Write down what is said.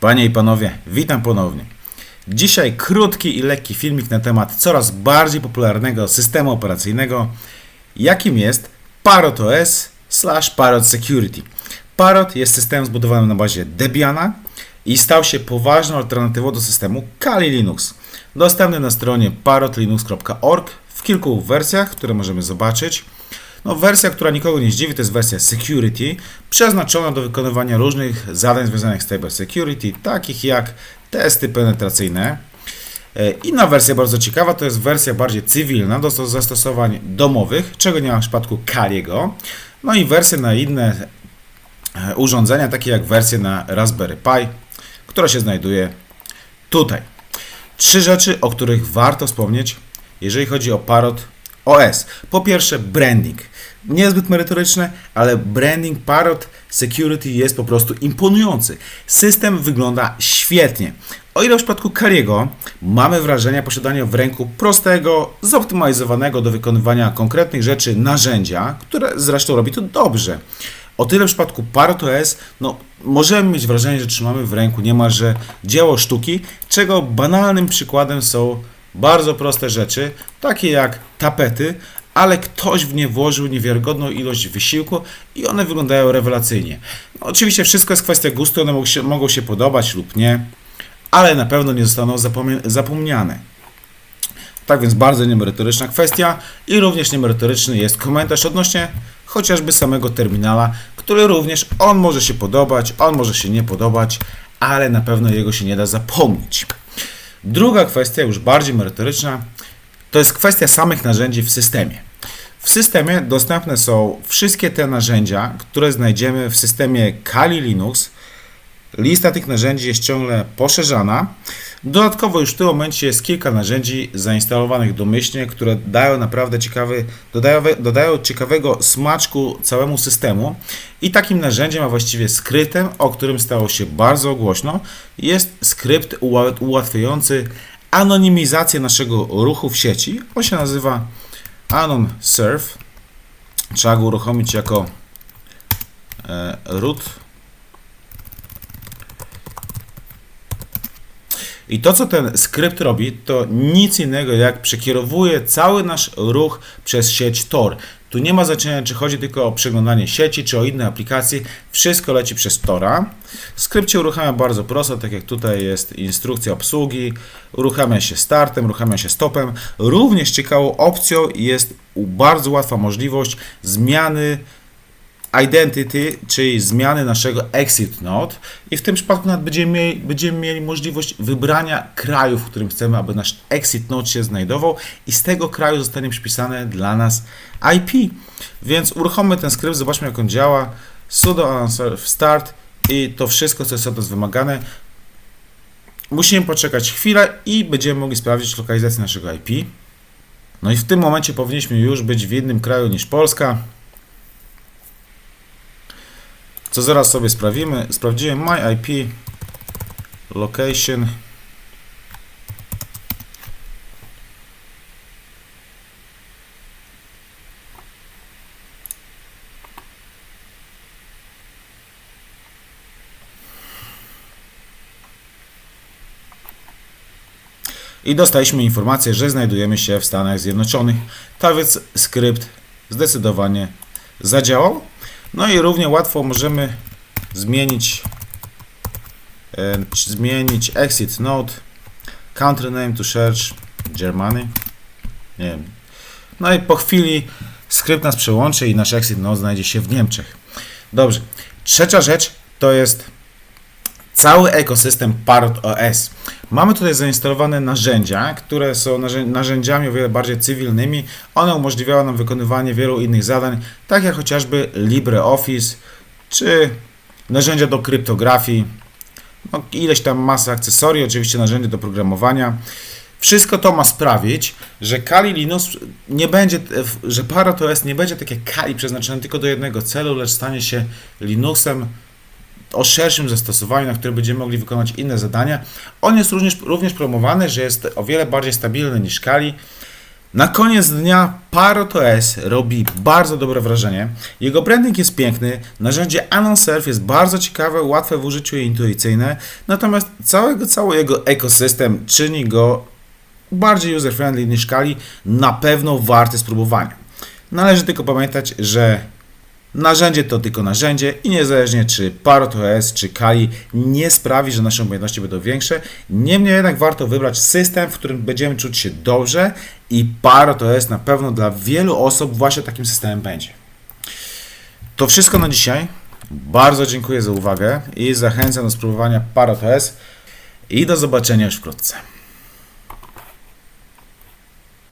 Panie i panowie, witam ponownie. Dzisiaj krótki i lekki filmik na temat coraz bardziej popularnego systemu operacyjnego, jakim jest Parrot OS slash Parrot Security. Parrot jest systemem zbudowanym na bazie Debiana i stał się poważną alternatywą do systemu Kali Linux. Dostępny na stronie parrotlinux.org w kilku wersjach, które możemy zobaczyć. No, wersja, która nikogo nie zdziwi, to jest wersja Security, przeznaczona do wykonywania różnych zadań związanych z cyber security, takich jak testy penetracyjne. E, Inna wersja bardzo ciekawa to jest wersja bardziej cywilna do zastosowań domowych, czego nie ma w przypadku Kaliego. No i wersja na inne e, urządzenia, takie jak wersja na Raspberry Pi, która się znajduje tutaj. Trzy rzeczy, o których warto wspomnieć, jeżeli chodzi o Parrot OS. Po pierwsze, branding. Niezbyt merytoryczne, ale branding Parrot Security jest po prostu imponujący. System wygląda świetnie. O ile w przypadku Kariego mamy wrażenie posiadania w ręku prostego, zoptymalizowanego do wykonywania konkretnych rzeczy narzędzia, które zresztą robi to dobrze. O tyle w przypadku Parrot OS, no, możemy mieć wrażenie, że trzymamy w ręku niemalże dzieło sztuki, czego banalnym przykładem są bardzo proste rzeczy, takie jak tapety, ale ktoś w nie włożył niewiarygodną ilość wysiłku i one wyglądają rewelacyjnie. No, oczywiście wszystko jest kwestia gustu, one mogą się, mogą się podobać lub nie, ale na pewno nie zostaną zapomniane. Tak więc bardzo niemerytoryczna kwestia i również niemerytoryczny jest komentarz odnośnie chociażby samego terminala, który również on może się podobać, on może się nie podobać, ale na pewno jego się nie da zapomnieć. Druga kwestia, już bardziej merytoryczna, to jest kwestia samych narzędzi w systemie. W systemie dostępne są wszystkie te narzędzia, które znajdziemy w systemie Kali Linux. Lista tych narzędzi jest ciągle poszerzana. Dodatkowo już w tym momencie jest kilka narzędzi zainstalowanych domyślnie, które dają naprawdę ciekawy, dodają, dodają ciekawego smaczku całemu systemu. I takim narzędziem, a właściwie skryptem, o którym stało się bardzo głośno, jest skrypt uła- ułatwiający anonimizację naszego ruchu w sieci. On się nazywa Anon Surf. Trzeba go uruchomić jako e, root. I to, co ten skrypt robi, to nic innego jak przekierowuje cały nasz ruch przez sieć Tor. Tu nie ma znaczenia, czy chodzi tylko o przeglądanie sieci, czy o inne aplikacje. Wszystko leci przez Tora. Skrypt się uruchamia bardzo prosto, tak jak tutaj jest instrukcja obsługi. Uruchamia się startem, uruchamia się stopem. Również ciekawą opcją jest bardzo łatwa możliwość zmiany identity, czyli zmiany naszego exit node i w tym przypadku nawet będziemy mieli, będziemy mieli możliwość wybrania kraju, w którym chcemy, aby nasz exit node się znajdował i z tego kraju zostanie przypisane dla nas IP. Więc uruchommy ten skrypt, zobaczmy jak on działa. sudo unserve start i to wszystko, co jest od nas wymagane. Musimy poczekać chwilę i będziemy mogli sprawdzić lokalizację naszego IP. No i w tym momencie powinniśmy już być w innym kraju niż Polska. Co zaraz sobie sprawimy. Sprawdziłem my IP location. I dostaliśmy informację, że znajdujemy się w Stanach Zjednoczonych. Tak więc skrypt zdecydowanie zadziałał. No i równie łatwo możemy zmienić e, zmienić exit node country name to search Germany. Nie wiem. No i po chwili skrypt nas przełączy i nasz exit node znajdzie się w Niemczech. Dobrze. Trzecia rzecz to jest cały ekosystem Parrot OS. Mamy tutaj zainstalowane narzędzia, które są narzędziami o wiele bardziej cywilnymi. One umożliwiają nam wykonywanie wielu innych zadań, tak jak chociażby LibreOffice, czy narzędzia do kryptografii, no, ileś tam masy akcesorii, oczywiście narzędzia do programowania. Wszystko to ma sprawić, że Kali Linux nie będzie, że Parrot OS nie będzie tak jak Kali przeznaczony tylko do jednego celu, lecz stanie się Linuxem o szerszym zastosowaniu, na którym będziemy mogli wykonać inne zadania. On jest również, również promowany, że jest o wiele bardziej stabilny niż Kali. Na koniec dnia Parrot OS robi bardzo dobre wrażenie. Jego branding jest piękny, narzędzie Anon Surf jest bardzo ciekawe, łatwe w użyciu i intuicyjne, natomiast całego, cały jego ekosystem czyni go bardziej user-friendly niż Kali, na pewno warty spróbowania. Należy tylko pamiętać, że narzędzie to tylko narzędzie i niezależnie czy Parrot OS czy Kali nie sprawi, że nasze umiejętności będą większe, niemniej jednak warto wybrać system, w którym będziemy czuć się dobrze i Parrot OS na pewno dla wielu osób właśnie takim systemem będzie. To wszystko na dzisiaj. Bardzo dziękuję za uwagę i zachęcam do spróbowania Parrot OS i do zobaczenia już wkrótce.